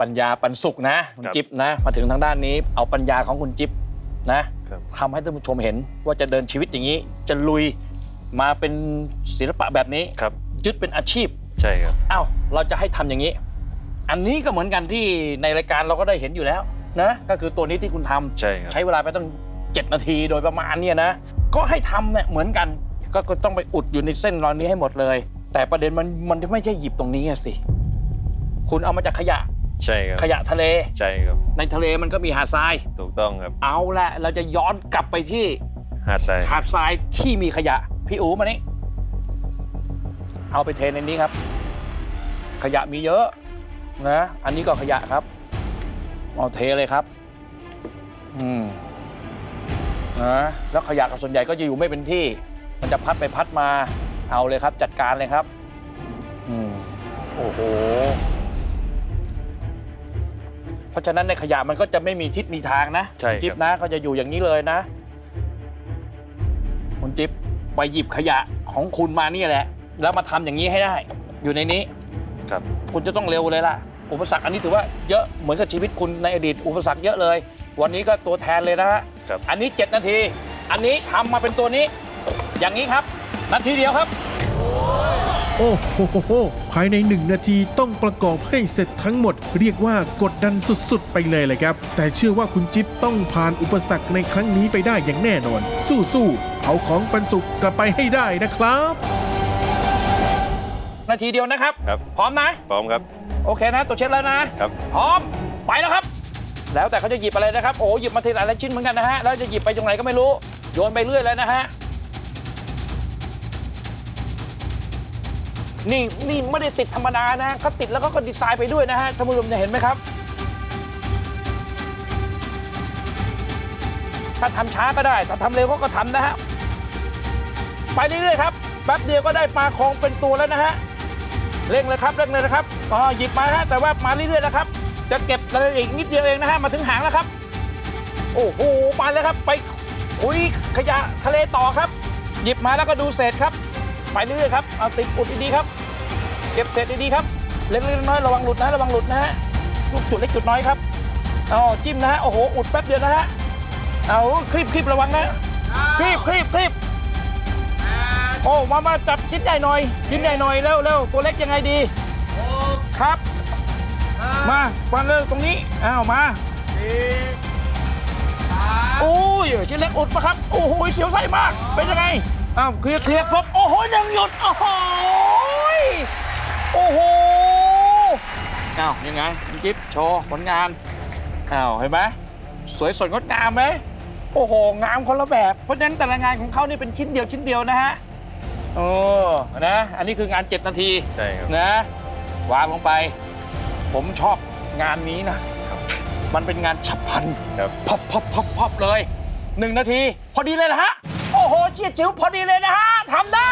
ปัญญาปันสุขนะคุณครับจิ๊บนะมาถึงทางด้านนี้ เอาปัญญาของคุณจิ๊บนะครับทำให้ท่านผู้ชมเห็นว่าจะเดินชีวิตอย่างนี้ จะลุยมาเป็นศิลปะแบบนี้ครับยึดเป็นอาชีพใช่ครับอ้าวเราจะให้ทำอย่างนี้ อันนี้ก็เหมือนกันที่ในรายการเราก็ได้เห็นอยู่แล้วนะก็คือตัวนี้ที่คุณทำใช่ครับใช้เวลาไปตั้ง7นาทีโดยประมาณเนี่ยนะก็ให้ทำเนี่ยเหมือนกันก็ก็ต้องไปอุดอยู่ในเส้นรอนนี้ให้หมดเลย แต่ประเด็นมันมันไม่ใช่หยิบตรงนี้อะสิ คุณเอามาจากขยะ ใช่ครับขยะทะเล ใช่ครับในทะเลมันก็มีหาดทราย ถูกต้องครับเอาละเราจะย้อนกลับไปที่หาดทรายหาดทรายที่มีขยะ พี่อูมานี่เอาไปเทในนี้ครับ ขยะมีเยอะนะ อันนี้ก็ขยะครับเอาเทเลยครับ อืมนะแล้วขยะกับส่วนใหญ่ก็จะอยู่ไม่เป็นที่ มันจะพัดไปพัดมา เอาเลยครับ จัดการเลยครับ อืมโอ้โห เพราะฉะนั้นในขยะมันก็จะไม่มีทิศมีทางนะใช่ครับ จิ๊บนะก็จะอยู่อย่างนี้เลยนะ คุณจิ๊บไปหยิบขยะของคุณมานี่แหละ แล้วมาทำอย่างนี้ให้ได้ อยู่ในนี้ ครับ คุณจะต้องเร็วเลยล่ะ อุปสรรคอันนี้ถือว่าเยอะเหมือนกับชีวิตคุณในอดีต อุปสรรคเยอะเลย วันนี้ก็ตัวแทนเลยนะฮะครับ อันนี้ 7 นาที อันนี้ทำมาเป็นตัวนี้ อย่างนี้ครับ นาทีเดียวครับ โอ้โหโหโหภายในหนึ่งนาทีต้องประกอบให้เสร็จทั้งหมด เรียกว่ากดดันสุดๆ ไปเลยเลยครับ แต่เชื่อว่าคุณจิ๊บต้องผ่านอุปสรรคในครั้งนี้ไปได้อย่างแน่นอน สู้ๆเอาของปันสุขกลับไปให้ได้นะครับ นาทีเดียวนะครับ ครับ พร้อมนะ พร้อมครับ โอเคนะ ตัวเช็ดแล้วนะ ครับ พร้อม ไปแล้วครับ แล้วแต่เขาจะหยิบอะไรนะครับ โอ้หยิบมาทีหลายชิ้นเหมือนกันนะฮะ แล้วจะหยิบไปตรงไหนก็ไม่รู้ โยนไปเรื่อยเลยนะฮะ นี่นี่ไม่ได้ติดธรรมดานะเขาติดแล้วเขาก็ดีไซน์ไปด้วยนะฮะท่านผู้ชมจะเห็นไหมครับ ถ้าทำช้าก็ได้ ถ้าทำเร็วเขาก็ทำนะฮะ ไปเรื่อยๆครับแป๊บเดียวก็ได้ปลาคองเป็นตัวแล้วนะฮะ เร่งเลยครับเร่งเลยนะครับอ๋อหยิบมาฮะแต่ว่ามาเรื่อยๆนะครับ จะเก็บรายละเอียดอีกนิดเดียวเองนะฮะมาถึงหางแล้วครับ โอ้โหมาเลยครับ ไปคุยขยะทะเลต่อครับ หยิบมาแล้วก็ดูเศษครับ ไปเรื่อยๆครับเอาติดอุดดีๆครับ เก็บเศษดีๆครับ เล็กๆน้อยๆระวังหลุดนะระวังหลุดนะฮะลูกจุดเล็กจุดน้อยครับเอาจิ้มนะฮะโอ้โหอุดแป๊บเดียวนะฮะเอาคลิปคลิประวังนะคลิปคลิปคลิปโอ้มามาจับชิ้นใหญ่หน่อยชิ้นใหญ่หน่อยเร็วเร็วตัวเล็กยังไงดีครับ มาฟันเร็วตรงนี้อ้าวมาโอ้ยชิ้นเล็กอุดปะครับโอ้โหเสียวไส้มากเป็นยังไงอ้าวเคลียร์เคลียร์ครบโอ้โหยังหยุดโอ้โห โอ้โหอ้าวยังไงคุณจิ๊บโชว์ผลงานอ้าวเห็นไหมสวยสดงดงามไหมโอ้โห งามคนละแบบ เพราะฉะนั้นแต่ละงานของเขานี่เป็นชิ้นเดียวชิ้นเดียวนะฮะโอ้นะอันนี้คืองาน 7 นาทีใช่ครับนะวางลงไป ผมชอบงานนี้นะครับมันเป็นงานฉับพลันครับพับพับพับพับเลยหนึ่งนาที พอดีเลยนะฮะ โอ้โหเชียดจิ๋วพอดีเลยนะฮะทำได้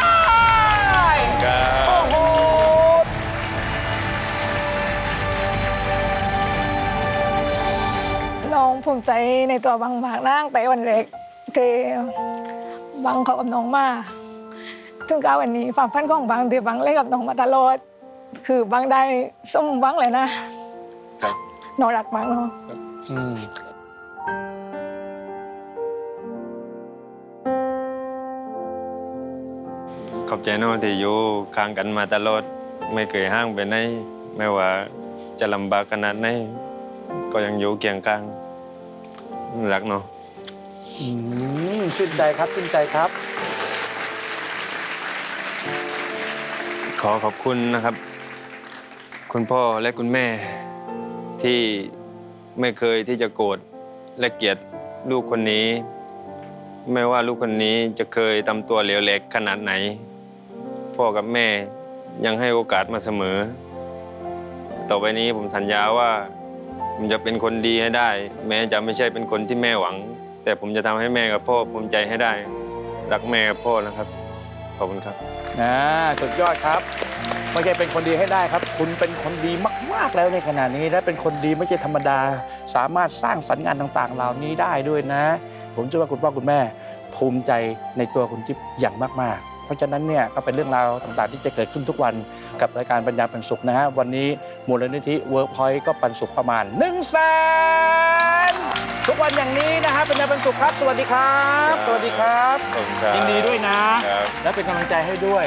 ภูมิใจในตัวบางมากนั่งแต่วันเล็กที่บางเขากับน้องมาถึงกาวันนี้ความฝันของบางที่บางเล่นกับน้องมาตลอดคือบางได้ส้มบางเลยนะครับน้องรักบางเนาะอืมขอบใจเน้องที่อยู่ข้างกันมาตลอดไม่เคยห่างไปไหนไม่ว่าจะลำบากขนาดไหนก็ยังอยู่เคียงข้าง รักเนาะอืมชื่นใจครับชื่นใจครับ ขอขอบคุณนะครับ คุณพ่อและคุณแม่ที่ไม่เคยที่จะโกรธและเกลียดลูกคนนี้ ไม่ว่าลูกคนนี้จะเคยทำตัวเหลวแหลกขนาดไหน พ่อกับแม่ยังให้โอกาสมาเสมอ ต่อไปนี้ผมสัญญาว่า ผมจะเป็นคนดีให้ได้ แม้จะไม่ใช่เป็นคนที่แม่หวัง แต่ผมจะทำให้แม่กับพ่อภูมิใจให้ได้ รักแม่กับพ่อนะครับ ขอบคุณครับ อ่าสุดยอดครับ ไม่ใช่เป็นคนดีให้ได้ครับ คุณเป็นคนดีมาก ๆ แล้วในขณะนี้ และเป็นคนดีไม่ใช่ธรรมดา สามารถสร้างสรรค์งานต่างๆ เหล่านี้ได้ด้วยนะ ผมเชื่อว่าคุณพ่อคุณแม่ ภูมิใจในตัวคุณจิ๊บอย่างมาก ๆ เพราะฉะนั้นเนี่ยก็เป็นเรื่องราวต่างๆ ที่จะเกิดขึ้นทุกวันกับรายการปัญญาปันสุขนะฮะวันนี้มูลนิธิเวิร์กพอยต์ก็ปันสุขประมาณ1นึ่งแสนทุกวันอย่างนี้นะฮะปัญญาปันสุขครับ สวัสดีครับ สวัสดีครับ ขอบคุณครับยินดีด้วยนะ ครับ และเป็นกำลังใจให้ด้วย